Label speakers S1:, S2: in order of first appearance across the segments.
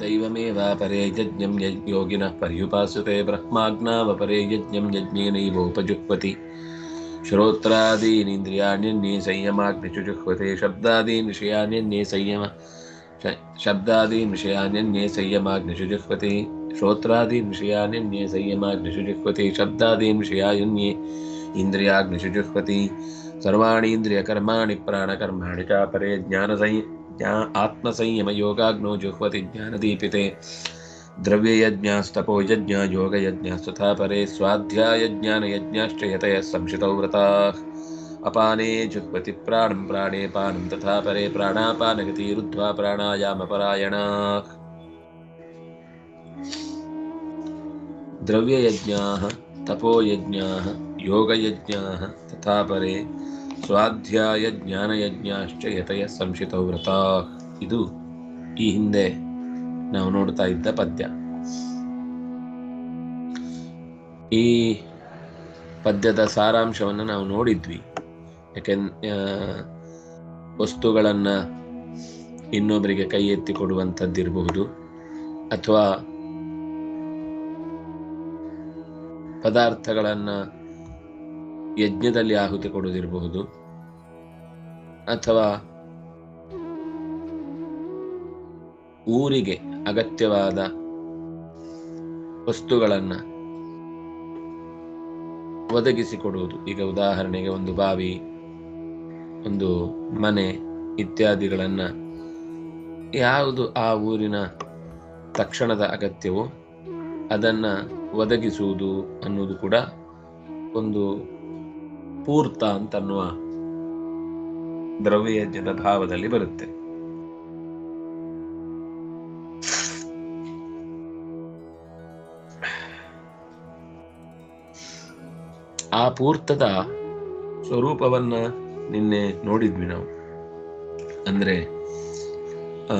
S1: दैवमेवापरे यज्ञं यज्ञयोगिनः पर्युपासते ब्रह्माज्ञावपरे यज्ञं यज्ञेनैवोपजुह्वति। श्रोत्रादीनीन्द्रियाण्यन्ये संयमाग्निचुजुह्वते शब्दादीन् संयम शब्दादीन् विषयान्यन्ये संयमाग्निषुजुह्वति श्रोत्रादीन् विषयान्यन्ये संयमाग्निषुजुह्वति शब्दादीन् विषयान्ये इन्द्रियाग्निषुजुह्वति सर्वाणि इन्द्रियकर्माणि प्राणकर्माणि चापरे ज्ञानसंय ज्ञा आत्मसंयमयोगाग्नो जुह्वति ज्ञानदीपिते द्रव्ययज्ञास्तपो यज्ञ योगयज्ञास्तथा परे स्वाध्यायज्ञानयज्ञाश्च यतयः संशितौ व्रताः। अपाने जुह्वति प्राणं प्राणे पानं तथा परे प्राणापानगतिरुद्ध्वा प्राणायामपरायणाः। द्रव्ययज्ञाः, तपोयज्ञाः, योगयज्ञाः तथा परे ಸ್ವಾಧ್ಯಾಯಜ್ಞಾನಯಜ್ಞಾಶ್ಚ ಯತಯ ಸಂಶಿತ ವ್ರತ. ಇದು ಈ ಹಿಂದೆ ನಾವು ನೋಡ್ತಾ ಇದ್ದ ಪದ್ಯ. ಈ ಪದ್ಯದ ಸಾರಾಂಶವನ್ನು ನಾವು ನೋಡಿದ್ವಿ. ವಸ್ತುಗಳನ್ನು ವಸ್ತುಗಳನ್ನ ಇನ್ನೊಬ್ಬರಿಗೆ ಕೈ ಎತ್ತಿ ಕೊಡುವಂಥದ್ದಿರಬಹುದು ಅಥವಾ ಪದಾರ್ಥಗಳನ್ನ ಯಜ್ಞದಲ್ಲಿ ಆಹುತಿ ಕೊಡುವುದಿರಬಹುದು. ಅಥವಾ ಊರಿಗೆ ಅಗತ್ಯವಾದ ವಸ್ತುಗಳನ್ನ ಒದಗಿಸಿಕೊಡುವುದು ಈಗ ಉದಾಹರಣೆಗೆ ಒಂದು ಬಾವಿ, ಒಂದು ಮನೆ ಇತ್ಯಾದಿಗಳನ್ನ ಯಾವುದು ಆ ಊರಿನ ತಕ್ಷಣದ ಅಗತ್ಯವೋ ಅದನ್ನ ಒದಗಿಸುವುದು ಅನ್ನೋದು ಕೂಡ ಒಂದು ಪೂರ್ತ ಅಂತನ್ನುವ ದ್ರವ್ಯಜ್ಞದ ಭಾವದಲ್ಲಿ ಬರುತ್ತೆ. ಆ ಪೂರ್ತದ ಸ್ವರೂಪವನ್ನ ನಿನ್ನೆ ನೋಡಿದ್ವಿ ನಾವು. ಅಂದ್ರೆ, ಆ,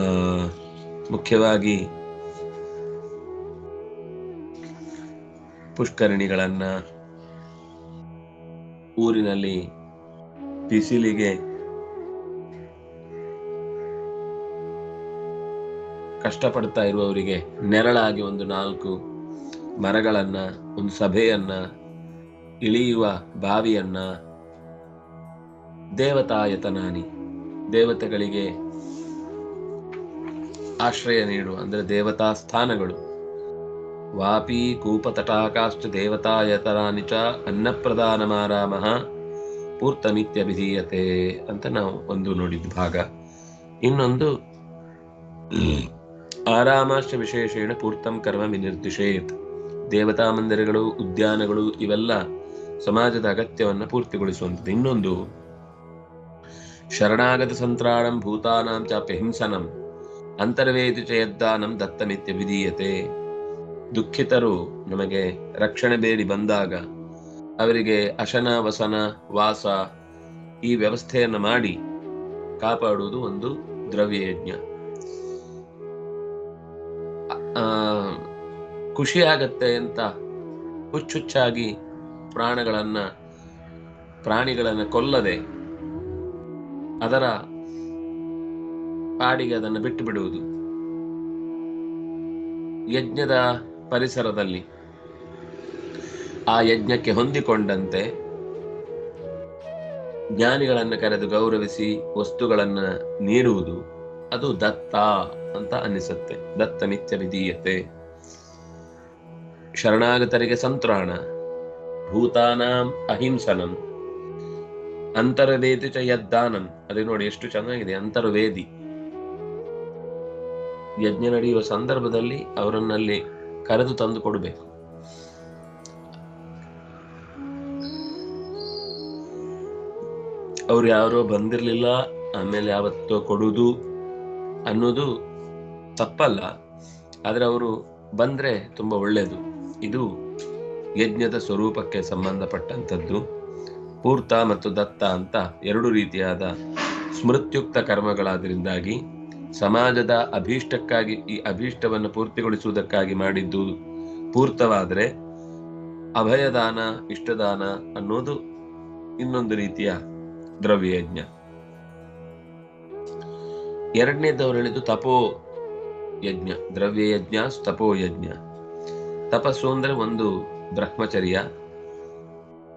S1: ಮುಖ್ಯವಾಗಿ ಪುಷ್ಕರಣಿಗಳನ್ನ ಊರಿನಲ್ಲಿ ಬಿಸಿಲಿಗೆ ಕಷ್ಟಪಡ್ತಾ ಇರುವವರಿಗೆ ನೆರಳಾಗಿ ಒಂದು ನಾಲ್ಕು ಮರಗಳನ್ನ, ಒಂದು ಸಭೆಯನ್ನ, ಇಳಿಯುವ ಬಾವಿಯನ್ನ ದೇವತಾಯತನಾನಿ ದೇವತೆಗಳಿಗೆ ಆಶ್ರಯ ನೀಡುವ, ಅಂದ್ರೆ ದೇವತಾ ಸ್ಥಾನಗಳು. ವಾಪಿ ಕೂಪತಟಾಕಾಶ್ಚ ದೇವತಾಯತರಾನಿ ಚ ಚ ಅನ್ನಪ್ರದಾನಮಾರಾಮಃ ಪೂರ್ತಮಿತ್ಯಭಿಧೀಯತೆ ಅಂತ ನಾವು ಒಂದು ನೋಡಿದ ಭಾಗ. ಇನ್ನೊಂದು, ಆರಾಮಾಶ್ಚ ವಿಶೇಷೇಣ ಪೂರ್ತಂ ಕರ್ಮ ವಿನಿರ್ದಿಶೇತ್ ದೇವತಾ ಮಂದಿರಗಳು, ಉದ್ಯಾನಗಳು ಇವೆಲ್ಲ ಸಮಾಜದ ಅಗತ್ಯವನ್ನು ಪೂರ್ತಿಗೊಳಿಸುವಂಥದ್ದು. ಇನ್ನೊಂದು, ಶರಣಾಗತ ಸಂತ್ರಾಣಂ ಭೂತಾನಾಂ ಚಾಪ್ಯ ಹಿಂಸನಂ ಅಂತರ್ವೇದಿ ಚಯದ್ದಾನಂ ಯದ್ದಾನಂ ದತ್ತಮಿತ್ಯ ವಿಧೀಯತೆ ದುಃಖಿತರು ನಮಗೆ ರಕ್ಷಣೆ ಬೇಡಿ ಬಂದಾಗ ಅವರಿಗೆ ಅಶನ ವಸನ ವಾಸ ಈ ವ್ಯವಸ್ಥೆಯನ್ನು ಮಾಡಿ ಕಾಪಾಡುವುದು ಒಂದು ದ್ರವ್ಯಯಜ್ಞ. ಆ, ಖುಷಿ ಆಗತ್ತೆ ಅಂತ ಹುಚ್ಚುಚ್ಚಾಗಿ ಪ್ರಾಣಗಳನ್ನ ಪ್ರಾಣಿಗಳನ್ನ ಕೊಲ್ಲದೆ ಅದರ ಪಾಡಿಗೆ ಅದನ್ನು ಬಿಟ್ಟು ಬಿಡುವುದು. ಯಜ್ಞದ ಪರಿಸರದಲ್ಲಿ ಆ ಯಜ್ಞಕ್ಕೆ ಹೊಂದಿಕೊಂಡಂತೆ ಜ್ಞಾನಿಗಳನ್ನು ಕರೆದು ಗೌರವಿಸಿ ವಸ್ತುಗಳನ್ನ ನೀಡುವುದು, ಅದು ದತ್ತ ಅಂತ ಅನ್ನಿಸುತ್ತೆ. ದತ್ತ ನಿತ್ಯ ವಿಧೀಯತೆ. ಶರಣಾಗತರಿಗೆ ಸಂತ್ರಾಣ, ಭೂತಾನಾಂ ಅಹಿಂಸನಂ, ಅಂತರ್ವೇದಿ ಚ ಯದ್ದಾನಂ. ಅದೇ ನೋಡಿ ಎಷ್ಟು ಚೆನ್ನಾಗಿದೆ, ಅಂತರ್ವೇದಿ. ಯಜ್ಞ ನಡೆಯುವ ಸಂದರ್ಭದಲ್ಲಿ ಅವರನ್ನಲ್ಲಿ ಕರೆದು ತಂದು ಕೊಡಬೇಕು. ಅವ್ರು ಯಾರೋ ಬಂದಿರಲಿಲ್ಲ, ಆಮೇಲೆ ಯಾವತ್ತೋ ಕೊಡುವುದು ಅನ್ನೋದು ತಪ್ಪಲ್ಲ. ಆದರೆ ಅವರು ಬಂದ್ರೆ ತುಂಬಾ ಒಳ್ಳೆಯದು ಇದು ಯಜ್ಞದ ಸ್ವರೂಪಕ್ಕೆ ಸಂಬಂಧಪಟ್ಟಂಥದ್ದು. ಪೂರ್ತ ಮತ್ತು ದತ್ತ ಅಂತ ಎರಡು ರೀತಿಯಾದ ಸ್ಮೃತ್ಯುಕ್ತ ಕರ್ಮಗಳಾದ್ರಿಂದಾಗಿ ಸಮಾಜದ ಅಭೀಷ್ಟಕ್ಕಾಗಿ ಈ ಅಭೀಷ್ಟವನ್ನು ಪೂರ್ತಿಗೊಳಿಸುವುದಕ್ಕಾಗಿ ಮಾಡಿದ್ದು ಪೂರ್ತವಾದರೆ ಅಭಯದಾನ, ಇಷ್ಟದಾನ ಅನ್ನೋದು ಇನ್ನೊಂದು ರೀತಿಯ ದ್ರವ್ಯಯಜ್ಞ. ಎರಡನೇದವ್ರು ಹೇಳಿದ್ದು ತಪೋ ಯಜ್ಞ. ದ್ರವ್ಯ ಯಜ್ಞ ತಪೋ ಯಜ್ಞ. ತಪಸ್ಸು ಅಂದ್ರೆ ಒಂದು ಬ್ರಹ್ಮಚರ್ಯ,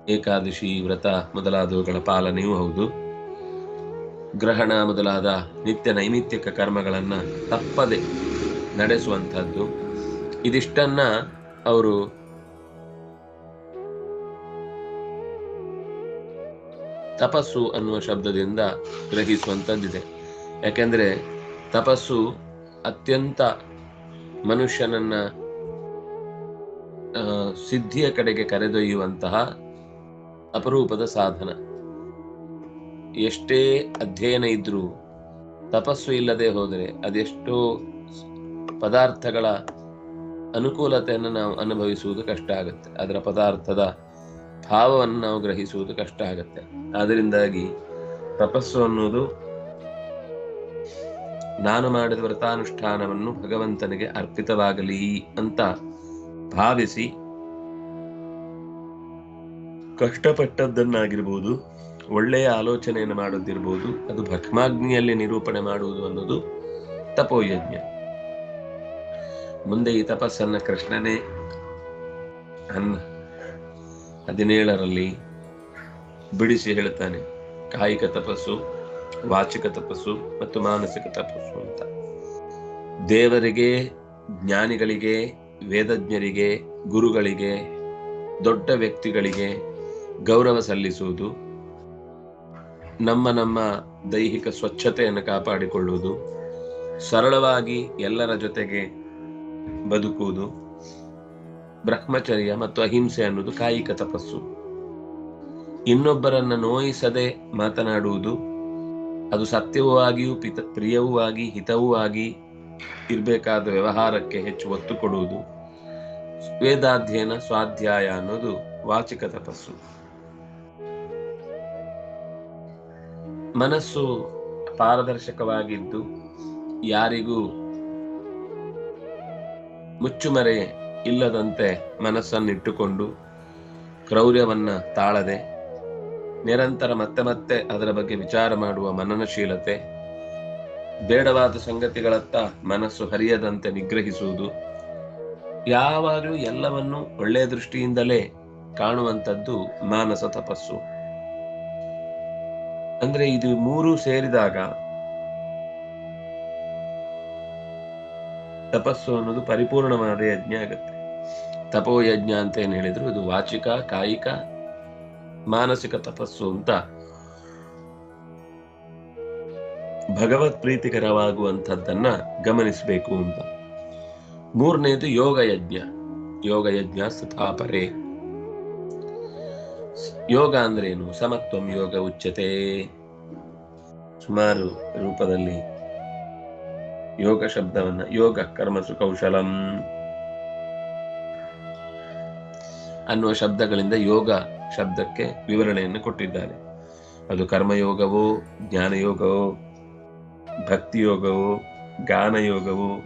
S1: ಏಕಾದಶಿ ವ್ರತ ಮೊದಲಾದವುಗಳ ಪಾಲನೆಯೂ ಹೌದು. ಗ್ರಹಣ ಮೊದಲಾದ ನಿತ್ಯ ನೈಮಿತ್ಯಕ ಕರ್ಮಗಳನ್ನ ತಪ್ಪದೆ ನಡೆಸುವಂಥದ್ದು. ಇದಿಷ್ಟನ್ನ ಅವರು ತಪಸ್ಸು ಅನ್ನುವ ಶಬ್ದದಿಂದ ಗ್ರಹಿಸುವಂಥದ್ದಿದೆ. ಯಾಕೆಂದ್ರೆ ತಪಸ್ಸು ಅತ್ಯಂತ ಮನುಷ್ಯನನ್ನ ಸಿದ್ಧಿಯ ಕಡೆಗೆ ಕರೆದೊಯ್ಯುವಂತಹ ಅಪರೂಪದ ಸಾಧನ. ಎಷ್ಟೇ ಅಧ್ಯಯನ ಇದ್ರೂ ತಪಸ್ಸು ಇಲ್ಲದೆ ಹೋದರೆ ಅದೆಷ್ಟೋ ಪದಾರ್ಥಗಳ ಅನುಕೂಲತೆಯನ್ನು ನಾವು ಅನುಭವಿಸುವುದು ಕಷ್ಟ ಆಗುತ್ತೆ. ಅದರ ಪದಾರ್ಥದ ಭಾವವನ್ನು ನಾವು ಗ್ರಹಿಸುವುದು ಕಷ್ಟ ಆಗುತ್ತೆ. ಆದ್ದರಿಂದಾಗಿ ತಪಸ್ಸು ಅನ್ನುವುದು ನಾನು ಮಾಡಿದ ವ್ರತಾನುಷ್ಠಾನವನ್ನು ಭಗವಂತನಿಗೆ ಅರ್ಪಿತವಾಗಲಿ ಅಂತ ಭಾವಿಸಿ ಕಷ್ಟಪಟ್ಟದ್ದನ್ನಾಗಿರ್ಬೋದು ಒಳ್ಳೆಯ ಆಲೋಚನೆಯನ್ನು ಮಾಡೋದಿರ್ಬೋದು ಅದು ಭಕ್ಮಾಗ್ನಿಯಲ್ಲಿ ನಿರೂಪಣೆ ಮಾಡುವುದು ಅನ್ನೋದು ತಪೋಯಜ್ಞ. ಮುಂದೆ ಈ ತಪಸ್ಸನ್ನ ಕೃಷ್ಣನೇ ಅನ್ನ ಹದಿನೇಳರಲ್ಲಿ ಬಿಡಿಸಿ ಹೇಳ್ತಾನೆ. ಕಾಯಿಕ ತಪಸ್ಸು, ವಾಚಿಕ ತಪಸ್ಸು ಮತ್ತು ಮಾನಸಿಕ ತಪಸ್ಸು ಅಂತ. ದೇವರಿಗೆ, ಜ್ಞಾನಿಗಳಿಗೆ, ವೇದಜ್ಞರಿಗೆ, ಗುರುಗಳಿಗೆ, ದೊಡ್ಡ ವ್ಯಕ್ತಿಗಳಿಗೆ ಗೌರವ ಸಲ್ಲಿಸುವುದು ನಮ್ಮ ನಮ್ಮ ದೈಹಿಕ ಸ್ವಚ್ಛತೆಯನ್ನು ಕಾಪಾಡಿಕೊಳ್ಳುವುದು, ಸರಳವಾಗಿ ಎಲ್ಲರ ಜೊತೆಗೆ ಬದುಕುವುದು, ಬ್ರಹ್ಮಚರ್ಯ ಮತ್ತು ಅಹಿಂಸೆ ಅನ್ನೋದು ಕಾಯಿಕ ತಪಸ್ಸು. ಇನ್ನೊಬ್ಬರನ್ನು ನೋಯಿಸದೆ ಮಾತನಾಡುವುದು, ಅದು ಸತ್ಯವೂ ಆಗಿಯೂ ಪಿತ, ಪ್ರಿಯವೂ ಆಗಿ, ಹಿತವೂ ಆಗಿ ಇರಬೇಕಾದ ವ್ಯವಹಾರಕ್ಕೆ ಹೆಚ್ಚು ಒತ್ತು ಕೊಡುವುದು. ವೇದಾಧ್ಯಯನ, ಸ್ವಾಧ್ಯಾಯ ಅನ್ನೋದು ವಾಚಿಕ ತಪಸ್ಸು. ಮನಸ್ಸು ಪಾರದರ್ಶಕವಾಗಿದ್ದು ಯಾರಿಗೂ ಮುಚ್ಚುಮರೆ ಇಲ್ಲದಂತೆ ಮನಸ್ಸನ್ನಿಟ್ಟುಕೊಂಡು ಕ್ರೌರ್ಯವನ್ನ ತಾಳದೆ, ನಿರಂತರ ಮತ್ತೆ ಮತ್ತೆ ಅದರ ಬಗ್ಗೆ ವಿಚಾರ ಮಾಡುವ ಮನನಶೀಲತೆ, ಬೇಡವಾದ ಸಂಗತಿಗಳತ್ತ ಮನಸ್ಸು ಹರಿಯದಂತೆ ನಿಗ್ರಹಿಸುವುದು, ಯಾವಾಗಲೂ ಎಲ್ಲವನ್ನು ಒಳ್ಳೆಯ ದೃಷ್ಟಿಯಿಂದಲೇ ಕಾಣುವಂಥದ್ದು ಮಾನಸ ತಪಸ್ಸು. ಅಂದ್ರೆ ಇದು ಮೂರು ಸೇರಿದಾಗ ತಪಸ್ಸು ಅನ್ನೋದು ಪರಿಪೂರ್ಣವಾದ ಯಜ್ಞ ಆಗುತ್ತೆ. ತಪೋ ಯಜ್ಞ ಅಂತ ಏನ್ ಹೇಳಿದ್ರು? ಇದು ವಾಚಿಕ, ಕಾಯಿಕ, ಮಾನಸಿಕ ತಪಸ್ಸು ಅಂತ ಭಗವತ್ ಪ್ರೀತಿಕರವಾಗುವಂಥದ್ದನ್ನ ಗಮನಿಸಬೇಕು ಅಂತ. ಮೂರನೇದು ಯೋಗ ಯಜ್ಞ. ಯೋಗ ಯಜ್ಞ ಸ್ಥಾಪರೆ. ಯೋಗ ಅಂದ್ರೇನು? ಸಮತ್ವಂ ಯೋಗ ಉಚ್ಚತೆ ಸುಮಾರು ರೂಪದಲ್ಲಿ ಯೋಗ ಶಬ್ದವನ್ನ, ಯೋಗ ಕರ್ಮಸು ಕೌಶಲಂ. ಅನ್ನುವ ಶಬ್ದಗಳಿಂದ ಯೋಗ ಶಬ್ದಕ್ಕೆ ವಿವರಣೆಯನ್ನು ಕೊಟ್ಟಿದ್ದಾರೆ. ಅದು ಕರ್ಮಯೋಗವೋ, ಜ್ಞಾನಯೋಗವೋ, ಭಕ್ತಿಯೋಗವೋ, ಗಾನಯೋಗವೋ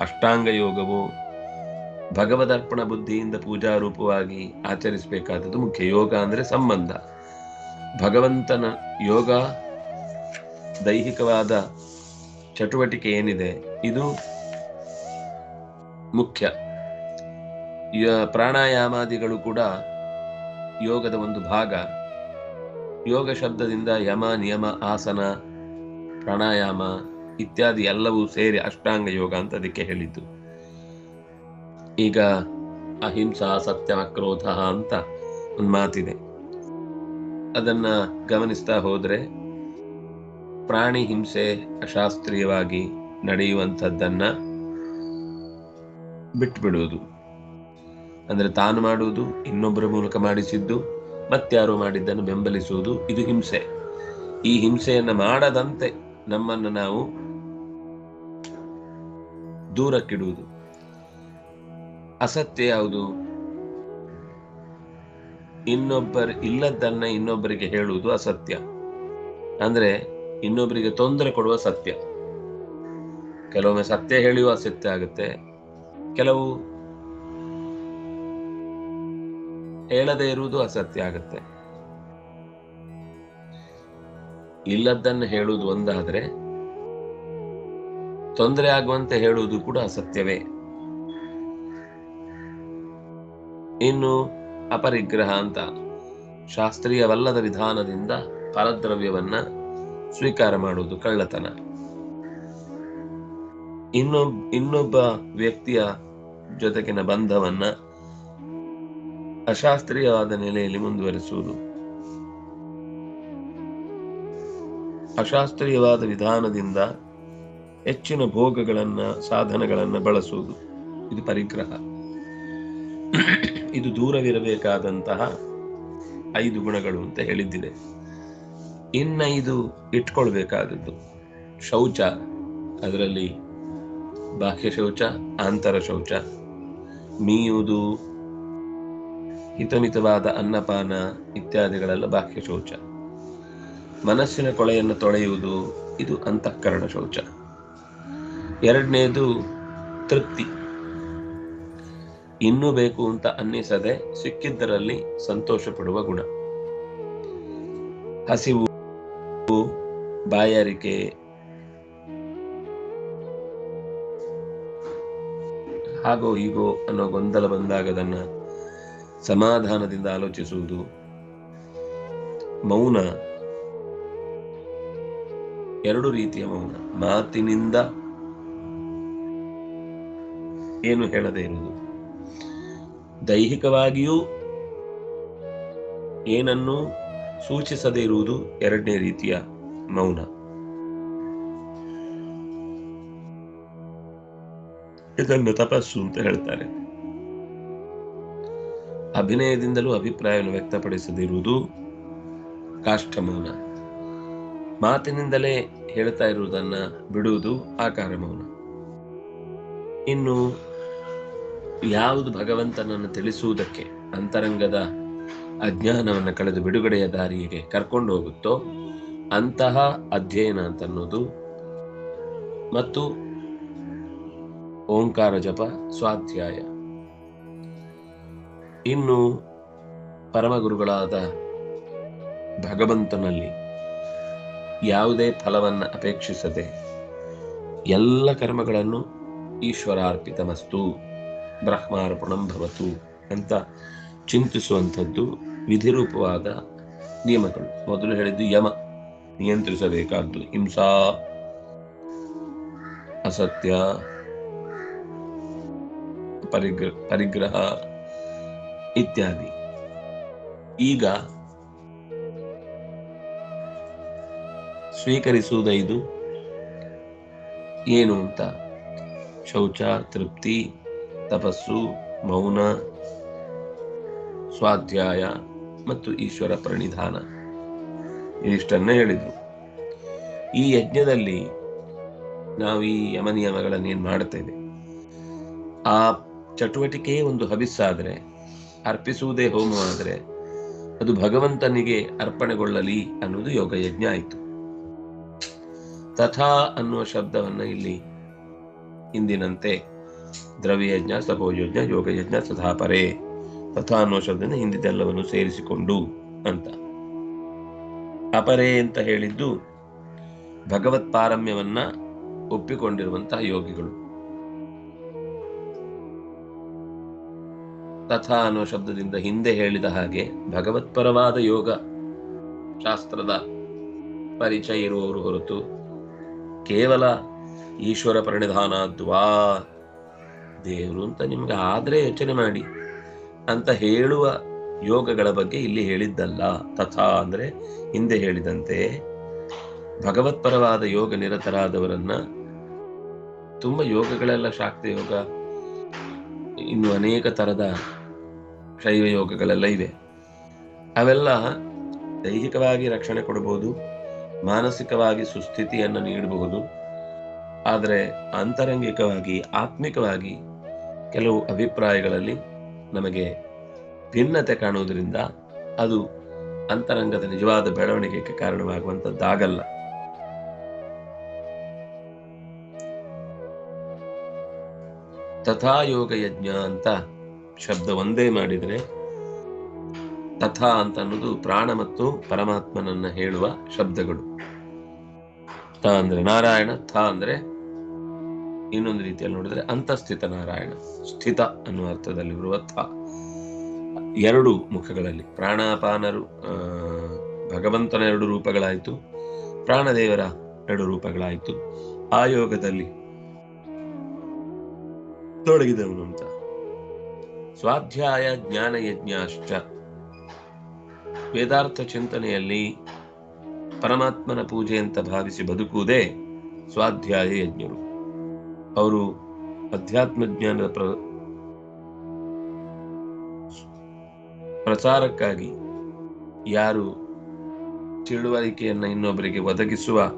S1: ಅಷ್ಟಾಂಗ ಯೋಗವೋ ಭಗವದರ್ಪಣ ಬುದ್ಧಿಯಿಂದ ಪೂಜಾ ರೂಪವಾಗಿ ಆಚರಿಸಬೇಕಾದದ್ದು ಮುಖ್ಯ. ಯೋಗ ಅಂದರೆ ಸಂಬಂಧ. ಭಗವಂತನ ಯೋಗ ದೈಹಿಕವಾದ ಚಟುವಟಿಕೆ ಏನಿದೆ, ಇದು ಮುಖ್ಯ. ಪ್ರಾಣಾಯಾಮಾದಿಗಳು ಕೂಡ ಯೋಗದ ಒಂದು ಭಾಗ. ಯೋಗ ಶಬ್ದದಿಂದ ಯಮ, ನಿಯಮ, ಆಸನ, ಪ್ರಾಣಾಯಾಮ ಇತ್ಯಾದಿ ಎಲ್ಲವೂ ಸೇರಿ ಅಷ್ಟಾಂಗ ಯೋಗ ಅಂತ ಅದಕ್ಕೆ ಹೇಳಿದ್ದು. ಈಗ ಅಹಿಂಸಾ ಸತ್ಯಮ ಕ್ರೋಧ ಅಂತ ಒಂದು ಮಾತಿದೆ. ಅದನ್ನ ಗಮನಿಸ್ತಾ ಹೋದ್ರೆ ಪ್ರಾಣಿ ಹಿಂಸೆ ಅಶಾಸ್ತ್ರೀಯವಾಗಿ ನಡೆಯುವಂಥದ್ದನ್ನ ಬಿಟ್ಬಿಡುವುದು ಅಂದ್ರೆ ತಾನು ಮಾಡುವುದು, ಇನ್ನೊಬ್ಬರ ಮೂಲಕ ಮಾಡಿಸಿದ್ದು, ಮತ್ತಾರು ಮಾಡಿದ್ದನ್ನು ಬೆಂಬಲಿಸುವುದು, ಇದು ಹಿಂಸೆ. ಈ ಹಿಂಸೆಯನ್ನ ಮಾಡದಂತೆ ನಮ್ಮನ್ನು ನಾವು ದೂರಕ್ಕಿಡುವುದು. ಅಸತ್ಯ ಯಾವುದು? ಇನ್ನೊಬ್ಬರ ಇಲ್ಲದನ್ನ ಇನ್ನೊಬ್ಬರಿಗೆ ಹೇಳುವುದು ಅಸತ್ಯ. ಅಂದ್ರೆ ಇನ್ನೊಬ್ಬರಿಗೆ ತೊಂದರೆ ಕೊಡುವ ಸತ್ಯ. ಕೆಲವೊಮ್ಮೆ ಸತ್ಯ ಹೇಳುವ ಅಸತ್ಯ ಆಗುತ್ತೆ. ಕೆಲವು ಹೇಳದೇ ಇರುವುದು ಅಸತ್ಯ ಆಗುತ್ತೆ. ಇಲ್ಲದನ್ನ ಹೇಳುವುದು ಒಂದಾದ್ರೆ ತೊಂದರೆ ಆಗುವಂತೆ ಹೇಳುವುದು ಕೂಡ ಅಸತ್ಯವೇ. ಇನ್ನು ಅಪರಿಗ್ರಹ ಅಂತ. ಶಾಸ್ತ್ರೀಯವಲ್ಲದ ವಿಧಾನದಿಂದ ಪರದ್ರವ್ಯವನ್ನ ಸ್ವೀಕಾರ ಮಾಡುವುದು ಕಳ್ಳತನ. ಇನ್ನೊಬ್ ಇನ್ನೊಬ್ಬ ವ್ಯಕ್ತಿಯ ಜೊತೆಗಿನ ಬಂಧವನ್ನ ಅಶಾಸ್ತ್ರೀಯವಾದ ನೆಲೆಯಲ್ಲಿ ಮುಂದುವರಿಸುವುದು. ಅಶಾಸ್ತ್ರೀಯವಾದ ವಿಧಾನದಿಂದ ಹೆಚ್ಚಿನ ಭೋಗಗಳನ್ನ, ಸಾಧನಗಳನ್ನ ಬಳಸುವುದು. ಇದು ಪರಿಗ್ರಹ. ಇದು ದೂರವಿರಬೇಕಾದಂತಹ ಐದು ಗುಣಗಳು ಅಂತ ಹೇಳಿದ್ದಿದೆ. ಇನ್ನೈದು ಇಟ್ಕೊಳ್ಬೇಕಾದದ್ದು. ಶೌಚ, ಅದರಲ್ಲಿ ಬಾಹ್ಯ ಶೌಚ, ಆಂತರ ಶೌಚ, ಮೀಯುವುದು, ಹಿತಮಿತವಾದ ಅನ್ನಪಾನ ಇತ್ಯಾದಿಗಳೆಲ್ಲ ಬಾಹ್ಯ ಶೌಚ. ಮನಸ್ಸಿನ ಕೊಳೆಯನ್ನು ತೊಳೆಯುವುದು, ಇದು ಅಂತಃಕರಣ ಶೌಚ. ಎರಡನೇದು ತೃಪ್ತಿ. ಇನ್ನೂ ಬೇಕು ಅಂತ ಅನ್ನಿಸದೆ ಸಿಕ್ಕಿದ್ದರಲ್ಲಿ ಸಂತೋಷ ಪಡುವ ಗುಣ. ಹಸಿವು, ಬಾಯಾರಿಕೆ, ಹಾಗೋ ಹೀಗೋ ಅನ್ನೋ ಗೊಂದಲ ಬಂದಾಗ ಅದನ್ನ ಸಮಾಧಾನದಿಂದ ಆಲೋಚಿಸುವುದು, ಮೌನ, ಎರಡು ರೀತಿಯ ಮೌನ. ಮಾತಿನಿಂದ ಏನು ಹೇಳದೇ ಇರುವುದು. ದೈಹಿಕವಾಗಿಯೂ ಏನನ್ನು ಸೂಚಿಸದೇ ಇರುವುದು ಎರಡನೇ ರೀತಿಯ ಮೌನ. ಇದನ್ನು ತಪಸ್ಸು ಅಂತ ಹೇಳ್ತಾರೆ. ಅಭಿನಯದಿಂದಲೂ ಅಭಿಪ್ರಾಯವನ್ನು ವ್ಯಕ್ತಪಡಿಸದಿರುವುದು ಕಾಷ್ಟ ಮೌನ. ಮಾತಿನಿಂದಲೇ ಹೇಳ್ತಾ ಇರುವುದನ್ನ ಬಿಡುವುದು ಆಕಾರ ಮೌನ. ಇನ್ನು ಯಾವುದು ಭಗವಂತನನ್ನು ತಿಳಿಸುವುದಕ್ಕೆ ಅಂತರಂಗದ ಅಜ್ಞಾನವನ್ನು ಕಳೆದು ಬಿಡುಗಡೆಯ ದಾರಿಗೆ ಕರ್ಕೊಂಡು ಹೋಗುತ್ತೋ ಅಂತಹ ಅಧ್ಯಯನ ಅಂತ ಅನ್ನೋದು. ಮತ್ತು ಓಂಕಾರ ಜಪ ಸ್ವಾಧ್ಯಾಯ. ಇನ್ನು ಪರಮಗುರುಗಳಾದ ಭಗವಂತನಲ್ಲಿ ಯಾವುದೇ ಫಲವನ್ನು ಅಪೇಕ್ಷಿಸದೆ ಎಲ್ಲ ಕರ್ಮಗಳನ್ನು ಈಶ್ವರಾರ್ಪಿತಮಸ್ತು. ಬ್ರಹ್ಮಾರ್ಪಣಂ ಭವತು ಅಂತ ಚಿಂತಿಸುವಂಥದ್ದು ವಿಧಿರೂಪವಾದ ನಿಯಮಗಳು. ಮೊದಲು ಹೇಳಿದ್ದು ಯಮ ನಿಯಂತ್ರಿಸಬೇಕಾದ್ದು ಹಿಂಸಾ, ಅಸತ್ಯ, ಪರಿಗ್ರ, ಪರಿಗ್ರಹ ಇತ್ಯಾದಿ. ಈಗ ಸ್ವೀಕರಿಸುವುದೈದು ಏನು ಅಂತ? ಶೌಚ, ತೃಪ್ತಿ ತಪಸ್ಸು, ಮೌನ, ಸ್ವಾಧ್ಯಾಯ ಮತ್ತು ಈಶ್ವರ ಪ್ರಣಿಧಾನ. ಇಷ್ಟನ್ನ ಹೇಳಿದರು. ಈ ಯಜ್ಞದಲ್ಲಿ ನಾವು ಈ ಯಮನಿಯಮಗಳನ್ನೇನು ಮಾಡ್ತೇವೆ ಆ ಚಟುವಟಿಕೆಯೇ ಒಂದು ಹವಿಸ್ಸಾದರೆ ಅರ್ಪಿಸುವುದೇ ಆದರೆ ಅದು ಭಗವಂತನಿಗೆ ಅರ್ಪಣೆಗೊಳ್ಳಲಿ ಅನ್ನುವುದು ಯೋಗ ಯಜ್ಞ ಆಯಿತು. ತಥಾ ಅನ್ನುವ ಶಬ್ದವನ್ನ ಇಲ್ಲಿ ಹಿಂದಿನಂತೆ ದ್ರವ್ಯಯಜ್ಞ ತಪೋಯಜ್ಞ, ಯೋಗಯಜ್ಞ ತಥಾಪರೇ ತಥಾ ಅನ್ನೋ ಶಬ್ದನ ಹಿಂದಿದ್ದೆಲ್ಲವನ್ನು ಸೇರಿಸಿಕೊಂಡು ಅಂತ. ಅಪರೇ ಅಂತ ಹೇಳಿದ್ದು ಭಗವತ್ ಪಾರಮ್ಯವನ್ನ ಒಪ್ಪಿಕೊಂಡಿರುವಂತಹ ಯೋಗಿಗಳು. ತಥಾ ಅನ್ನೋ ಶಬ್ದದಿಂದ ಹಿಂದೆ ಹೇಳಿದ ಹಾಗೆ ಭಗವತ್ಪರವಾದ ಯೋಗ ಶಾಸ್ತ್ರದ ಪರಿಚಯ ಇರುವವರು ಹೊರತು ಕೇವಲ ಈಶ್ವರ ಪ್ರಣಿಧಾನಾದ್ವಾ ದೇವರು ಅಂತ ನಿಮ್ಗೆ ಆದ್ರೆ ಯೋಚನೆ ಮಾಡಿ ಅಂತ ಹೇಳುವ ಯೋಗಗಳ ಬಗ್ಗೆ ಇಲ್ಲಿ ಹೇಳಿದ್ದಲ್ಲ. ತಥಾ ಅಂದ್ರೆ ಹಿಂದೆ ಹೇಳಿದಂತೆ ಭಗವತ್ಪರವಾದ ಯೋಗ ನಿರತರಾದವರನ್ನ ತುಂಬ ಯೋಗಗಳೆಲ್ಲ ಶಾಕ್ತ ಯೋಗ, ಇನ್ನು ಅನೇಕ ತರದ ಶೈವ ಯೋಗಗಳೆಲ್ಲ ಇವೆ. ಅವೆಲ್ಲ ದೈಹಿಕವಾಗಿ ರಕ್ಷಣೆ ಕೊಡಬಹುದು ಮಾನಸಿಕವಾಗಿ ಸುಸ್ಥಿತಿಯನ್ನು ನೀಡಬಹುದು ಆದರೆ ಆಂತರಂಗಿಕವಾಗಿ ಆತ್ಮಿಕವಾಗಿ ಕೆಲವು ಅಭಿಪ್ರಾಯಗಳಲ್ಲಿ ನಮಗೆ ಭಿನ್ನತೆ ಕಾಣುವುದರಿಂದ ಅದು ಅಂತರಂಗದ ನಿಜವಾದ ಬೆಳವಣಿಗೆಗೆ ಕಾರಣವಾಗುವಂಥದ್ದಾಗಲ್ಲ. ತಥಾ ಯೋಗ ಯಜ್ಞ ಅಂತ ಶಬ್ದ ಒಂದೇ ಮಾಡಿದರೆ ತಥಾ ಅಂತ ಅನ್ನೋದು ಪ್ರಾಣ ಮತ್ತು ಪರಮಾತ್ಮನನ್ನ ಹೇಳುವ ಶಬ್ದಗಳು. ತ ಅಂದ್ರೆ ನಾರಾಯಣ, ಥ ಅಂದ್ರೆ ಇನ್ನೊಂದು ರೀತಿಯಲ್ಲಿ ನೋಡಿದ್ರೆ ಅಂತಸ್ಥಿತ ನಾರಾಯಣ ಸ್ಥಿತ ಅನ್ನುವ ಅರ್ಥದಲ್ಲಿ ಎರಡು ಮುಖಗಳಲ್ಲಿ ಪ್ರಾಣಾಪಾನರು ಭಗವಂತನ ಎರಡು ರೂಪಗಳಾಯಿತು, ಪ್ರಾಣದೇವರ ಎರಡು ರೂಪಗಳಾಯಿತು. ಆ ಯೋಗದಲ್ಲಿ ತೊಡಗಿದವನು ಅಂತ. ಸ್ವಾಧ್ಯಾಯ ಜ್ಞಾನ ಯಜ್ಞಾಶ್ಚ ವೇದಾರ್ಥ ಚಿಂತನೆಯಲ್ಲಿ ಪರಮಾತ್ಮನ ಪೂಜೆ ಅಂತ ಭಾವಿಸಿ ಬದುಕುವುದೇ ಸ್ವಾಧ್ಯಾಯ ಯಜ್ಞರು. ಅವರು ಅಧ್ಯಾತ್ಮ ಜ್ಞಾನದ ಪ್ರ ಪ್ರಚಾರಕ್ಕಾಗಿ ಯಾರು ತಿಳುವಳಿಕೆಯನ್ನ ಇನ್ನೊಬ್ಬರಿಗೆ ಒದಗಿಸುವ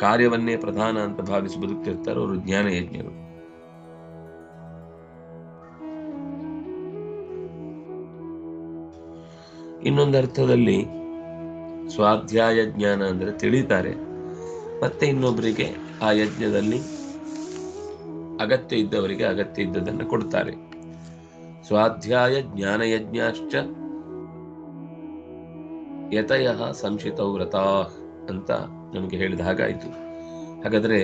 S1: ಕಾರ್ಯವನ್ನೇ ಪ್ರಧಾನ ಅಂತ ಭಾವಿಸಿ ಬದುಕ್ತಿರ್ತಾರೋ ಅವರು ಜ್ಞಾನ ಯಜ್ಞರು ಇನ್ನೊಂದು ಅರ್ಥದಲ್ಲಿ ಸ್ವಾಧ್ಯಾಯ ಜ್ಞಾನ ಅಂದ್ರೆ ತಿಳಿತಾರೆ. ಮತ್ತೆ ಇನ್ನೊಬ್ಬರಿಗೆ ಆ ಯಜ್ಞದಲ್ಲಿ ಅಗತ್ಯ ಇದ್ದವರಿಗೆ ಅಗತ್ಯ ಇದ್ದದನ್ನು ಕೊಡ್ತಾರೆ. ಸ್ವಾಧ್ಯಾಯ ಜ್ಞಾನ ಯಜ್ಞಾಶ್ಚ ಯತಯ ಸಂಶಿತ ವ್ರತಾ ಅಂತ ನಮಗೆ ಹೇಳಿದ ಹಾಗಾಯಿತು. ಹಾಗಾದ್ರೆ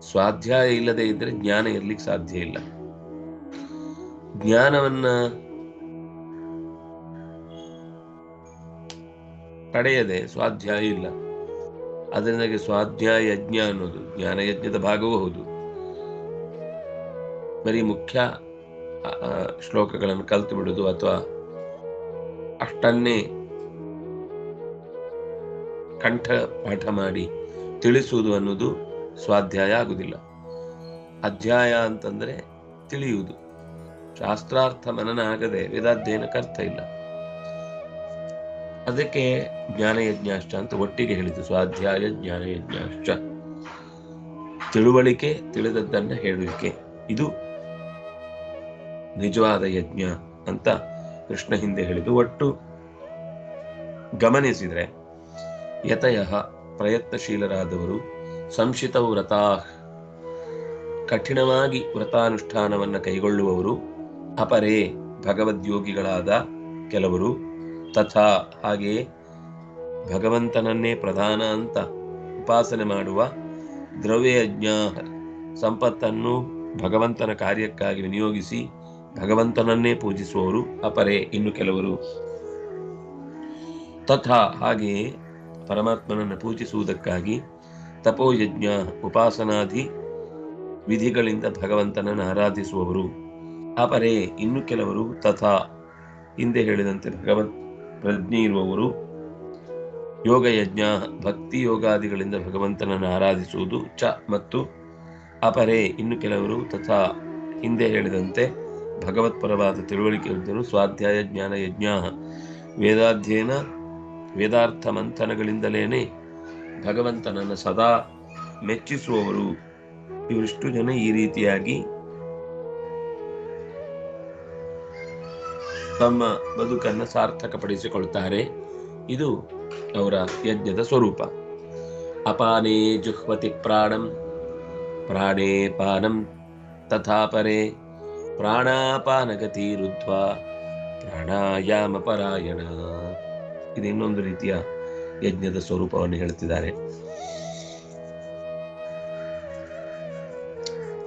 S1: ಸ್ವಾಧ್ಯಾಯ ಇಲ್ಲದೆ ಇದ್ರೆ ಜ್ಞಾನ ಇರ್ಲಿಕ್ಕೆ ಸಾಧ್ಯ ಇಲ್ಲ. ಜ್ಞಾನವನ್ನ ಪಡೆಯದೆ ಸ್ವಾಧ್ಯಾಯ ಇಲ್ಲ. ಅದರಿಂದಾಗಿ ಸ್ವಾಧ್ಯಾಯ ಯಜ್ಞ ಅನ್ನೋದು, ಜ್ಞಾನ ಯಜ್ಞದ ಭಾಗವೂ ಹೌದು. ಬರೀ ಮುಖ್ಯ ಶ್ಲೋಕಗಳನ್ನು ಕಲ್ತು ಬಿಡುದು ಅಥವಾ ಅಷ್ಟನ್ನೇ ಕಂಠ ಪಾಠ ಮಾಡಿ ತಿಳಿಸುವುದು ಅನ್ನೋದು ಸ್ವಾಧ್ಯಾಯ ಆಗುವುದಿಲ್ಲ. ಅಧ್ಯಾಯ ಅಂತಂದ್ರೆ ತಿಳಿಯುವುದು. ಶಾಸ್ತ್ರಾರ್ಥ ಮನನ ಆಗದೆ ವೇದಾಧ್ಯಯನಕ್ಕೆ ಅರ್ಥ ಇಲ್ಲ. ಅದಕ್ಕೆ ಜ್ಞಾನಯಜ್ಞಾಶ್ಚ ಅಂತ ಒಟ್ಟಿಗೆ ಹೇಳಿತು ಸ್ವಾಧ್ಯಾಯ ಜ್ಞಾನಯಜ್ಞಾಶ್ಚ ತಿಳುವಳಿಕೆ ತಿಳಿದದ್ದನ್ನ ಹೇಳುವಿಕೆ. ಇದು ನಿಜವಾದ ಯಜ್ಞ ಅಂತ ಕೃಷ್ಣ ಹಿಂದೆ ಹೇಳಿದ್ದು. ಒಟ್ಟು ಗಮನಿಸಿದ್ರೆ ಯತಯ ಪ್ರಯತ್ನಶೀಲರಾದವರು ಸಂಶಿತ ವ್ರತಾ, ಕಠಿಣವಾಗಿ ವ್ರತಾನುಷ್ಠಾನವನ್ನು ಕೈಗೊಳ್ಳುವವರು ಅಪರೇ ಭಗವದ್ಯೋಗಿಗಳಾದ ಕೆಲವರು ತಥಾ ಹಾಗೆಯೇ ಭಗವಂತನನ್ನೇ ಪ್ರಧಾನ ಅಂತ ಉಪಾಸನೆ ಮಾಡುವ ದ್ರವ್ಯಯಜ್ಞ ಸಂಪತ್ತನ್ನು ಭಗವಂತನ ಕಾರ್ಯಕ್ಕಾಗಿ ವಿನಿಯೋಗಿಸಿ ಭಗವಂತನನ್ನೇ ಪೂಜಿಸುವವರು ಅಪರೇ ಇನ್ನು ಕೆಲವರು. ತಥಾ ಹಾಗೆಯೇ ಪರಮಾತ್ಮನನ್ನು ಪೂಜಿಸುವುದಕ್ಕಾಗಿ ತಪೋಯಜ್ಞ ಉಪಾಸನಾದಿ ವಿಧಿಗಳಿಂದ ಭಗವಂತನನ್ನು ಆರಾಧಿಸುವವರು. ಅಪರೇ ಇನ್ನು ಕೆಲವರು ತಥಾ ಹಿಂದೆ ಹೇಳಿದಂತೆ ಭಗವತ್ ಪ್ರಜ್ಞೆ ಇರುವವರು ಯೋಗ ಯಜ್ಞ ಭಕ್ತಿ ಯೋಗಾದಿಗಳಿಂದ ಭಗವಂತನನ್ನು ಆರಾಧಿಸುವುದು ಚ ಮತ್ತು ಅಪರೇ. ಇನ್ನು ಕೆಲವರು ತಥಾ ಹಿಂದೆ ಹೇಳಿದಂತೆ ಭಗವತ್ಪರವಾದ ತಿಳುವಳಿಕೆ ಇದ್ದರು ಸ್ವಾಧ್ಯಾಯ ಜ್ಞಾನ ಯಜ್ಞ. ವೇದಾಧ್ಯಯನ, ವೇದಾರ್ಥ ಮಂಥನಗಳಿಂದಲೇನೆ ಭಗವಂತನನ್ನು ಸದಾ ಮೆಚ್ಚಿಸುವವರು. ಇವರಿಷ್ಟು ಜನ ಈ ರೀತಿಯಾಗಿ ತಮ್ಮ ಬದುಕನ್ನು ಸಾರ್ಥಕಪಡಿಸಿಕೊಳ್ತಾರೆ. ಇದು ಅವರ ಯಜ್ಞದ ಸ್ವರೂಪ. ಅಪಾನೇ ಜುಹ್ವತಿ ಪ್ರಾಣಂ, ಪ್ರಾಣೇ ಪಾನಂ ತಥಾಪರೆ ಪ್ರಾಣಾಪಾನಗತಿ ರುದ್ವ ಪ್ರಾಣಾಯಾಮ ಪರಾಯಣ. ಇದು ಇನ್ನೊಂದು ರೀತಿಯ ಯಜ್ಞದ ಸ್ವರೂಪವನ್ನು ಹೇಳ್ತಿದ್ದಾರೆ.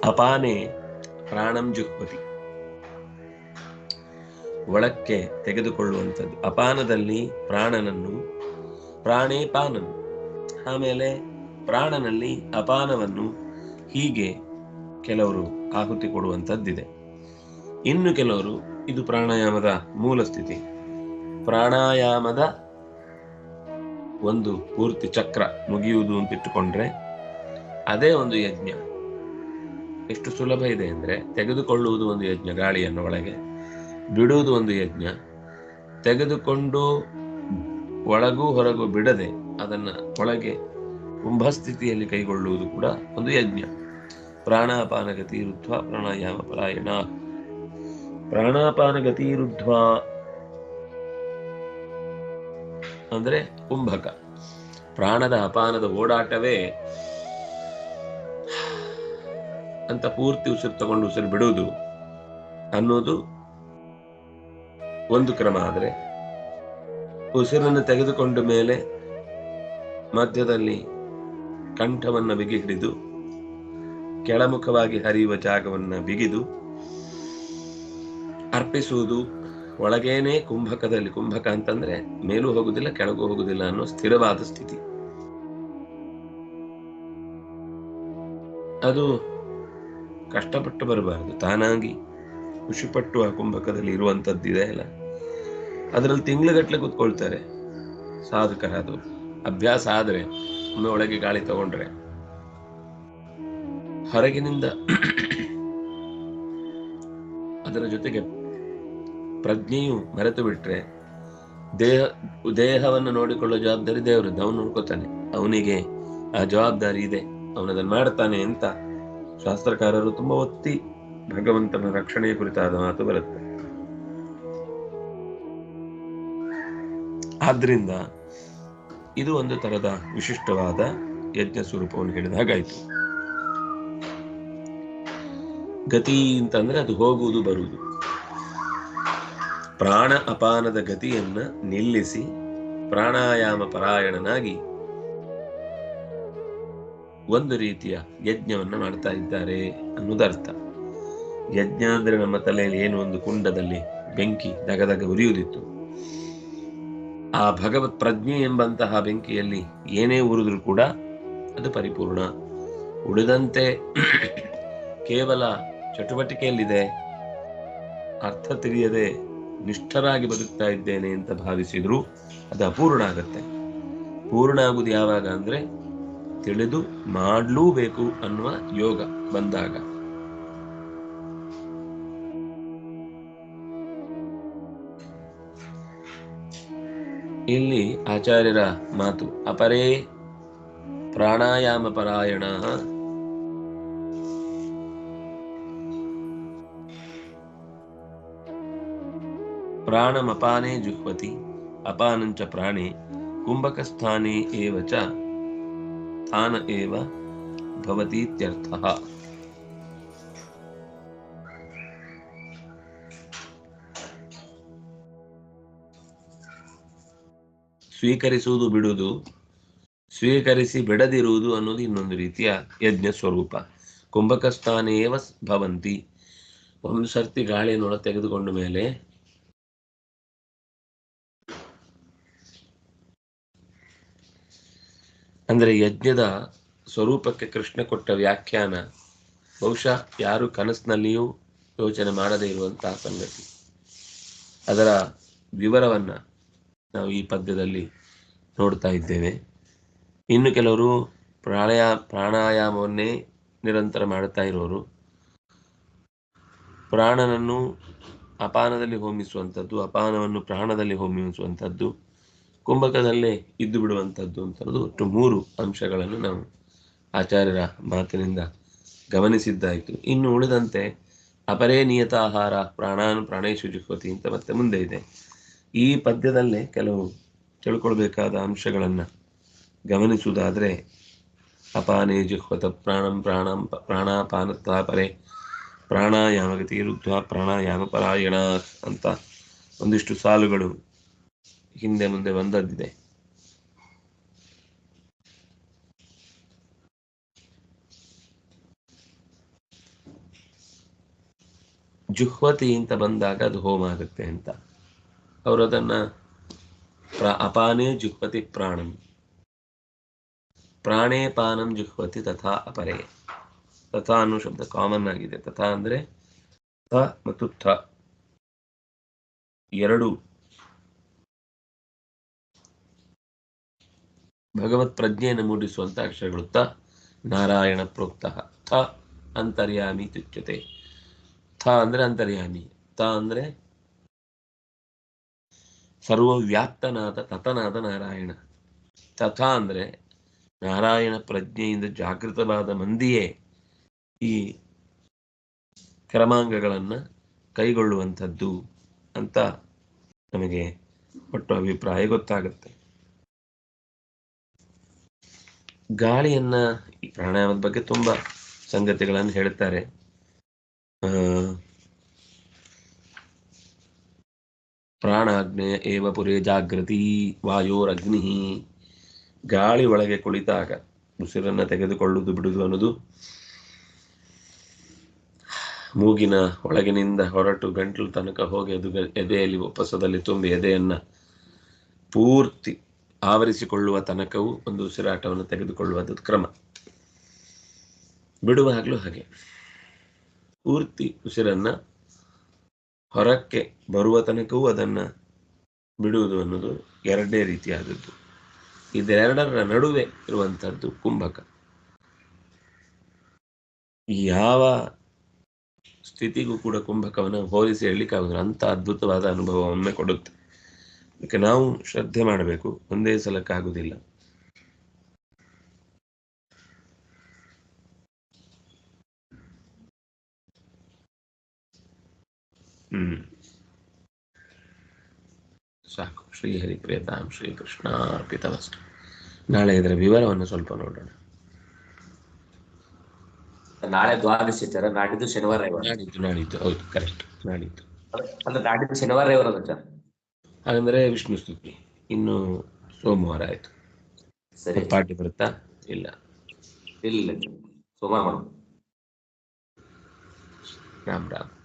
S1: ಅಪಾನೆ ಪ್ರಾಣಂ ಜುಹ್ವತಿ. ಒಳಕ್ಕೆ ತೆಗೆದುಕೊಳ್ಳುವಂಥದ್ದು. ಅಪಾನದಲ್ಲಿ ಪ್ರಾಣನನ್ನು, ಪ್ರಾಣೇ ಪಾನಂ. ಆಮೇಲೆ ಪ್ರಾಣನಲ್ಲಿ ಅಪಾನವನ್ನು ಹೀಗೆ ಕೆಲವರು ಆಹುತಿ ಕೊಡುವಂಥದ್ದಿದೆ. ಇನ್ನು ಕೆಲವರು ಇದು ಪ್ರಾಣಾಯಾಮದ ಮೂಲ ಸ್ಥಿತಿ. ಪ್ರಾಣಾಯಾಮದ ಒಂದು ಪೂರ್ತಿ ಚಕ್ರ ಮುಗಿಯುವುದು ಅಂತ ಇಟ್ಟುಕೊಂಡ್ರೆ ಅದೇ ಒಂದು ಯಜ್ಞ. ಎಷ್ಟು ಸುಲಭ ಇದೆ ಅಂದ್ರೆ ತೆಗೆದುಕೊಳ್ಳುವುದು ಒಂದು ಯಜ್ಞ ಗಾಳಿಯನ್ನು ಒಳಗೆ. ಬಿಡುವುದು ಒಂದು ಯಜ್ಞ. ತೆಗೆದುಕೊಂಡು ಒಳಗೂ ಹೊರಗೂ ಬಿಡದೆ ಅದನ್ನ ಒಳಗೆ ಕುಂಭಸ್ಥಿತಿಯಲ್ಲಿ ಕೈಗೊಳ್ಳುವುದು ಕೂಡ ಒಂದು ಯಜ್ಞ. ಪ್ರಾಣಾಪಾನಗತಿ ರುದ್ಧ ಪ್ರಾಣಾಯಾಮ ಪರಾಯಣ. ಪ್ರಾಣಾಪಾನಗತಿ ರುದ್ಧ ಅಂದ್ರೆ ಕುಂಭಕ. ಪ್ರಾಣದ ಅಪಾನದ ಓಡಾಟವೇ ಅಂತ ಪೂರ್ತಿ ಉಸಿರು ತಗೊಂಡು ಉಸಿರು ಬಿಡುವುದು ಅನ್ನೋದು ಒಂದು ಕ್ರಮ ಆದರೆ ಉಸಿರನ್ನು ತೆಗೆದುಕೊಂಡ ಮೇಲೆ ಮಧ್ಯದಲ್ಲಿ ಕಂಠವನ್ನು ಬಿಗಿ ಹಿಡಿದು ಕೆಳಮುಖವಾಗಿ ಹರಿಯುವ ಜಾಗವನ್ನು ಬಿಗಿದು ಅರ್ಪಿಸುವುದು ಒಳಗೇನೆ ಕುಂಭಕದಲ್ಲಿ, ಕುಂಭಕ ಅಂತಂದ್ರೆ ಮೇಲೂ ಹೋಗುದಿಲ್ಲ, ಕೆಳಗೂ ಹೋಗುದಿಲ್ಲ ಅನ್ನೋ ಸ್ಥಿರವಾದ ಸ್ಥಿತಿ. ಅದು ಕಷ್ಟಪಟ್ಟು ಬರಬಾರದು. ತಾನಾಗಿ ಖುಷಿಪಟ್ಟು ಆ ಕುಂಭಕದಲ್ಲಿ ಇರುವಂತದ್ದಿದೆ ಅಲ್ಲ. ಅದರಲ್ಲಿ ತಿಂಗ್ಳುಗಟ್ಟಲೆ ಕೂತ್ಕೊಳ್ತಾರೆ. ಅದು. ಅಭ್ಯಾಸ ಆದರೆ ಒಮ್ಮೆ ಒಳಗೆ ಗಾಳಿ ತಗೊಂಡ್ರೆ. ಹೊರಗಿನಿಂದ ಅದರ ಜೊತೆಗೆ ಪ್ರಜ್ಞೆಯು ಮರೆತು ಬಿಟ್ರೆ ದೇಹ, ದೇಹವನ್ನು ನೋಡಿಕೊಳ್ಳೋ ಜವಾಬ್ದಾರಿ ದೇವರದ್ದು. ಅವನು ನೋಡ್ಕೋತಾನೆ. ಅವನಿಗೆ ಆ ಜವಾಬ್ದಾರಿ ಇದೆ. ಅವನದನ್ನು ಮಾಡ್ತಾನೆ ಅಂತ ಶಾಸ್ತ್ರಕಾರರು ತುಂಬಾ ಒತ್ತಿ ಭಗವಂತನ ರಕ್ಷಣೆಯ ಕುರಿತಾದ ಮಾತು ಬರುತ್ತೆ. ಆದ್ರಿಂದ ಇದು ಒಂದು ತರದ ವಿಶಿಷ್ಟವಾದ ಯಜ್ಞ ಸ್ವರೂಪವನ್ನು ಹೇಳಿದ ಹಾಗಾಯ್ತು. ಗತಿ ಅಂತಂದ್ರೆ ಅದು ಹೋಗುವುದು, ಬರುವುದು. ಪ್ರಾಣ ಅಪಾನದ ಗತಿಯನ್ನ ನಿಲ್ಲಿಸಿ ಪ್ರಾಣಾಯಾಮ ಪರಾಯಣನಾಗಿ ಒಂದು ರೀತಿಯ ಯಜ್ಞವನ್ನು ಮಾಡ್ತಾ ಇದ್ದಾರೆ ಅನ್ನೋದರ್ಥ. ಯಜ್ಞ ಅಂದ್ರೆ ನಮ್ಮ ತಲೆಯಲ್ಲಿ ಏನು ಒಂದು ಕುಂಡದಲ್ಲಿ ಬೆಂಕಿ ದಗದಗ ಉರಿಯುವುದಿತ್ತು. ಆ ಭಗವತ್ ಪ್ರಜ್ಞೆ ಎಂಬಂತಹ ಬೆಂಕಿಯಲ್ಲಿ ಏನೇ ಉರಿದ್ರು ಕೂಡ ಅದು ಪರಿಪೂರ್ಣ. ಉಳಿದಂತೆ ಕೇವಲ ಚಟುವಟಿಕೆಯಲ್ಲಿದೆ, ಅರ್ಥ ತಿಳಿಯದೆ ನಿಷ್ಠರಾಗಿ ಬದುಕ್ತಾ ಇದ್ದೇನೆ ಅಂತ ಭಾವಿಸಿದ್ರು ಅದು ಅಪೂರ್ಣ ಆಗತ್ತೆ. ಪೂರ್ಣ ಆಗುವುದು ಯಾವಾಗ ಅಂದ್ರೆ ತಿಳಿದು ಮಾಡಲೂಬೇಕು ಅನ್ನುವ ಯೋಗ ಬಂದಾಗ. ಇಲ್ಲಿ ಆಚಾರ್ಯರ ಮಾತು. ಅಪರೇ ಪ್ರಾಣಾಯಾಮ ಪರಾಯಣ ಪ್ರಾಣಮಪಾನೇ ಜುಹ್ವತಿ, ಅಪಾನಂಚ ಪ್ರಾಣೆ, ಕುಂಭಕಸ್ಥಾನೇ ಏವ ಚ, ತಾನ ಏವ ಭವತೀತ್ಯರ್ಥಃ. ಸ್ವೀಕರಿಸುವುದು ಬಿಡುವುದು, ಸ್ವೀಕರಿಸಿ ಬಿಡದಿರುವುದು ಅನ್ನೋದು ಇನ್ನೊಂದು ರೀತಿಯ ಯಜ್ಞ ಸ್ವರೂಪ. ಕುಂಭಕಸ್ಥಾನೇವ ಭವಂತಿ. ಒಂದು ಸರ್ತಿ ಗಾಳಿಯನ್ನೊಳ ತೆಗೆದುಕೊಂಡ ಮೇಲೆ ಅಂದರೆ ಯಜ್ಞದ ಸ್ವರೂಪಕ್ಕೆ ಕೃಷ್ಣ ಕೊಟ್ಟ ವ್ಯಾಖ್ಯಾನ, ಬಹುಶಃ ಯಾರು ಕನಸಿನಲ್ಲಿಯೂ ಯೋಚನೆ ಮಾಡದೇ ಇರುವಂತಹ ಸಂಗತಿ. ಅದರ ವಿವರವನ್ನ ನಾವು ಈ ಪದ್ಯದಲ್ಲಿ ನೋಡ್ತಾ ಇದ್ದೇವೆ. ಇನ್ನು ಕೆಲವರು ಪ್ರಾಣಾಯ, ಪ್ರಾಣಾಯಾಮವನ್ನೇ ನಿರಂತರ ಮಾಡುತ್ತಾ ಇರೋರು. ಪ್ರಾಣನನ್ನು ಅಪಾನದಲ್ಲಿ ಹೋಮಿಸುವಂಥದ್ದು, ಅಪಾನವನ್ನು ಪ್ರಾಣದಲ್ಲಿ ಹೋಮಿಸುವಂಥದ್ದು, ಕುಂಭಕದಲ್ಲೇ ಇದ್ದು ಬಿಡುವಂಥದ್ದು ಅಂತದ್ದು ಒಟ್ಟು ಮೂರು ಅಂಶಗಳನ್ನು ನಾವು ಆಚಾರ್ಯರ ಮಾತಿನಿಂದ ಗಮನಿಸಿದ್ದಾಯಿತು. ಇನ್ನು ಉಳಿದಂತೆ ಅಪರೇ ನಿಯತಾಹಾರ ಪ್ರಾಣಾನು ಪ್ರಾಣೇಶು ಜುಹೋತಿ ಅಂತ ಮತ್ತೆ ಮುಂದೆ ಇದೆ. ಈ ಪದ್ಯದಲ್ಲೇ ಕೆಲವು ತಿಳ್ಕೊಳ್ಬೇಕಾದ ಅಂಶಗಳನ್ನು ಗಮನಿಸುವುದಾದರೆ, ಅಪಾನೇ ಜಿಹ್ವತ ಪ್ರಾಣಂ ಪ್ರಾಣಂ ಪ್ರಾಣಾಪಾನತ್ತಾಪರೆ ಪ್ರಾಣಾಯಾಮಗತಿ ರುದ್ಧ ಪ್ರಾಣಾಯಾಮ ಪರಾಯಣ ಅಂತ ಒಂದಿಷ್ಟು ಸಾಲುಗಳು ಹಿಂದೆ ಮುಂದೆ ಬಂದದ್ದಿದೆ. ಜುಹ್ವತಿ ಅಂತ ಬಂದಾಗ ಅದು ಹೋಮ ಆಗುತ್ತೆ ಅಂತ. ಅವರು ಅದನ್ನ ಪ್ರ- ಅಪಾನೇ ಜುಹ್ವತಿ ಪ್ರಾಣಂ. ಪ್ರಾಣೇ ಪಾನಂ ಜುಹ್ವತಿ ತಥಾ ಅಪರೇ. ತಥಾ ಅನ್ನೋ ಶಬ್ದ ಕಾಮನ್ ಆಗಿದೆ. ತಥಾ ಅಂದ್ರೆ ಥ ಮತ್ತು ಥ. ಎರಡು. ಭಗವತ್ ಪ್ರಜ್ಞೆಯನ್ನು ಮೂಡಿಸುವಂತ ಅಕ್ಷರಗಳು ತ, ನಾರಾಯಣ ಪ್ರೋಕ್ತ, ಥ, ಅಂತರ್ಯಾಮಿ ತುಚ್ಯತೆ. ಥ ಅಂದ್ರೆ ಅಂತರ್ಯಾಮಿ. ತ ಅಂದ್ರೆ ಸರ್ವವ್ಯಾಪ್ತನಾದ ತತನಾದ ನಾರಾಯಣ. ತಥಾ ಅಂದ್ರೆ ನಾರಾಯಣ ಪ್ರಜ್ಞೆಯಿಂದ ಜಾಗೃತವಾದ ಮಂದಿಯೇ ಈ ಕ್ರಮಾಂಗಗಳನ್ನು ಕೈಗೊಳ್ಳುವಂಥದ್ದು ಅಂತ ನಮಗೆ ಒಟ್ಟು ಅಭಿಪ್ರಾಯ ಗೊತ್ತಾಗುತ್ತೆ. ಗಾಳಿಯನ್ನ ಈ ಪ್ರಾಣಾಯಾಮದ ಬಗ್ಗೆ ತುಂಬಾ ಸಂಗತಿಗಳನ್ನು ಹೇಳ್ತಾರೆ ಆ, ಪ್ರಾಣಾಗ್ನೇಯ ಏವ ಪುರೇ ಜಾಗೃತಿ ವಾಯೋರಗ್ನಿ. ಗಾಳಿ ಒಳಗೆ ಕುಳಿತಾಗ ಉಸಿರನ್ನು ತೆಗೆದುಕೊಳ್ಳುವುದು ಬಿಡುವುದು ಅನ್ನೋದು ಮೂಗಿನ ಒಳಗಿನಿಂದ ಹೊರಟು ಗಂಟಲು ತನಕ ಹೋಗಿ ಅದು ಎದೆಯಲ್ಲಿ ಒಪ್ಪಸದಲ್ಲಿ ತುಂಬಿ ಎದೆಯನ್ನ ಪೂರ್ತಿ ಆವರಿಸಿಕೊಳ್ಳುವ ತನಕವೂ ಒಂದು ಉಸಿರಾಟವನ್ನು ತೆಗೆದುಕೊಳ್ಳುವದು ಕ್ರಮ. ಬಿಡುವಾಗಲೂ ಹಾಗೆ. ಪೂರ್ತಿ ಉಸಿರನ್ನ ಹೊರಕ್ಕೆ ಬರುವ ತನಕವೂ ಅದನ್ನ ಬಿಡುವುದು ಅನ್ನೋದು ಎರಡನೇ ರೀತಿಯಾದದ್ದು. ಇದೆರಡರ ನಡುವೆ ಇರುವಂಥದ್ದು ಕುಂಭಕ. ಯಾವ ಸ್ಥಿತಿಗೂ ಕೂಡ ಕುಂಭಕವನ್ನು ಹೋಲಿಸಿ ಹೇಳಲಿಕ್ಕಾಗುದಿಲ್ಲ. ಅಂತ ಅದ್ಭುತವಾದ ಅನುಭವವನ್ನು ಕೊಡುತ್ತೆ. ಅದಕ್ಕೆ ನಾವು ಶ್ರದ್ಧೆ ಮಾಡಬೇಕು. ಒಂದೇ ಸಲಕ್ಕಾಗುವುದಿಲ್ಲ ಹ್ಮ್. ಸಾಕು. ಶ್ರೀಹರಿ ಪ್ರಿಯತಾಂ ಶ್ರೀಕೃಷ್ಣ ಅರ್ಪಿತವಸ್ತು ನಾಳೆ ಇದರ ವಿವರವನ್ನು ಸ್ವಲ್ಪ ನೋಡೋಣ.
S2: ನಾಳೆ ದ್ವಾದಶಿ ಸರ್ ನಾಡಿದ್ದು ಶನಿವಾರ ರವಿವಾರ.
S1: ನಾಡಿದ್ದು ನಾಡಿದ್ದು. ಹೌದು ಕರೆಕ್ಟ್ ನಾಡಿದ್ದು.
S2: ಅಂದ್ರೆ ನಾಡಿದ್ದು ಶನಿವಾರ ರವಿವಾರ ಸರ್
S1: ಹಾಗಂದ್ರೆ ವಿಷ್ಣು ಸ್ತುತಿ. ಇನ್ನು ಸೋಮವಾರ ಆಯ್ತು.
S2: ಸರಿ.
S1: ಪಾರ್ಟಿ ಬರುತ್ತಾ? ಇಲ್ಲ.
S2: ಇಲ್ಲ. ಸೋಮವಾರ ಮಾಡೋಣ
S1: ರಾಮ್ ರಾಮ್.